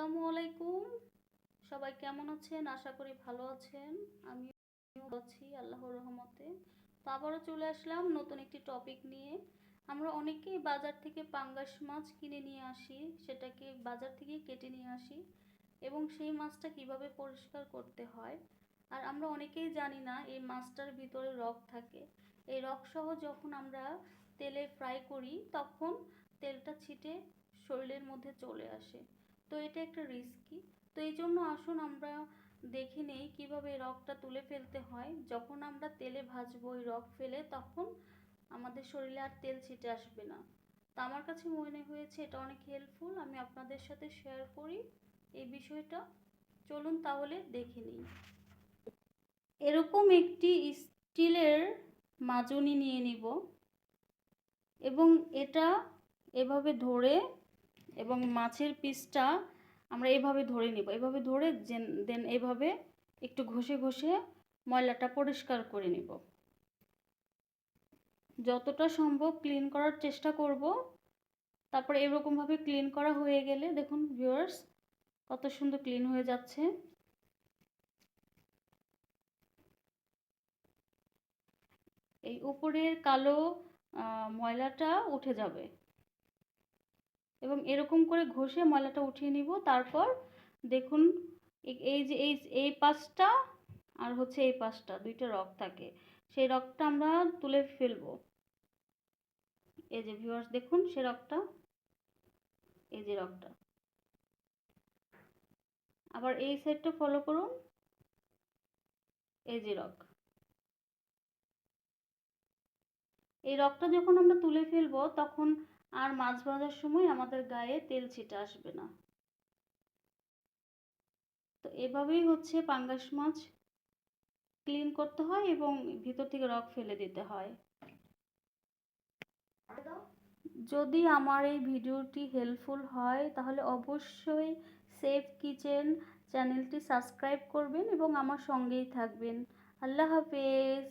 আসসালামু আলাইকুম। সবাই কেমন আছেন? আশা করি ভালো আছেন। আমি আছি, আল্লাহর রহমতে। তো আবারও চলে আসলাম নতুন একটি টপিক নিয়ে। আমরা অনেকেই বাজার থেকে পাঙ্গাস মাছ কিনে নিয়ে আসি, সেটাকে বাজার থেকে কেটে নিয়ে আসি এবং সেই মাছটা কীভাবে পরিষ্কার করতে হয়। আর আমরা অনেকেই জানি না এই মাছটার ভিতরে রক থাকে। এই রকসহ যখন আমরা তেলে ফ্রাই করি, তখন তেলটা ছিটে শরীরের মধ্যে চলে আসে। তো এটা একটা রিস্কি তো এই জন্য আসুন আমরা দেখে নেই কীভাবে রকটা তুলে ফেলতে হয়। যখন আমরা তেলে ভাজবো ওই রক ফেলে তখন আমাদের শরীরে আর তেল ছিটে আসবে না। তো আমার কাছে মনে হয়েছে এটা অনেক হেল্পফুল আমি আপনাদের সাথে শেয়ার করি এই বিষয়টা। চলুন তাহলে দেখে নিই। এরকম একটি স্টিলের মাজনি নিয়ে নিব এবং এটা এভাবে ধরে এবং মাছের পিসটা আমরা এভাবে ধরে নিব। এভাবে ধরে দেন এভাবে একটু ঘষে ঘষে ময়লাটা পরিষ্কার করে নিব। যতটা সম্ভব ক্লিন করার চেষ্টা করব। তারপরে এরকমভাবে ক্লিন করা হয়ে গেলে দেখুন ভিউয়ার্স কত সুন্দর ক্লিন হয়ে যাচ্ছে। এই উপরের কালো ময়লাটা উঠে যাবে। এবং এরকম করে ঘষে ময়লাটা উঠিয়ে নিব। তারপর দেখুন এই যে, এই এই পাশটা আর হচ্ছে এই পাশটা, দুইটা রক থাকে। সেই রকটা আমরা তুলে ফেলব। এই যে ভিউয়ার্স দেখুন সে রকটা, এই যে রকটা। আবার এই সাইডটা ফলো করুন, এই যে রক। এই রকটা যখন আমরা তুলে ফেলব, তখন আর মাছ ভাজার সময় আমাদের গায়ে তেল ছিটে আসবে না। তো এভাবেই হচ্ছে পাঙ্গাস মাছ ক্লিন করতে হয় এবং ভিতর থেকে রক ফেলে দিতে হয়। যদি আমার এই ভিডিওটি হেল্পফুল হয়, তাহলে অবশ্যই সেফ কিচেন চ্যানেলটি সাবস্ক্রাইব করবেন এবং আমার সঙ্গেই থাকবেন। আল্লাহ হাফেজ।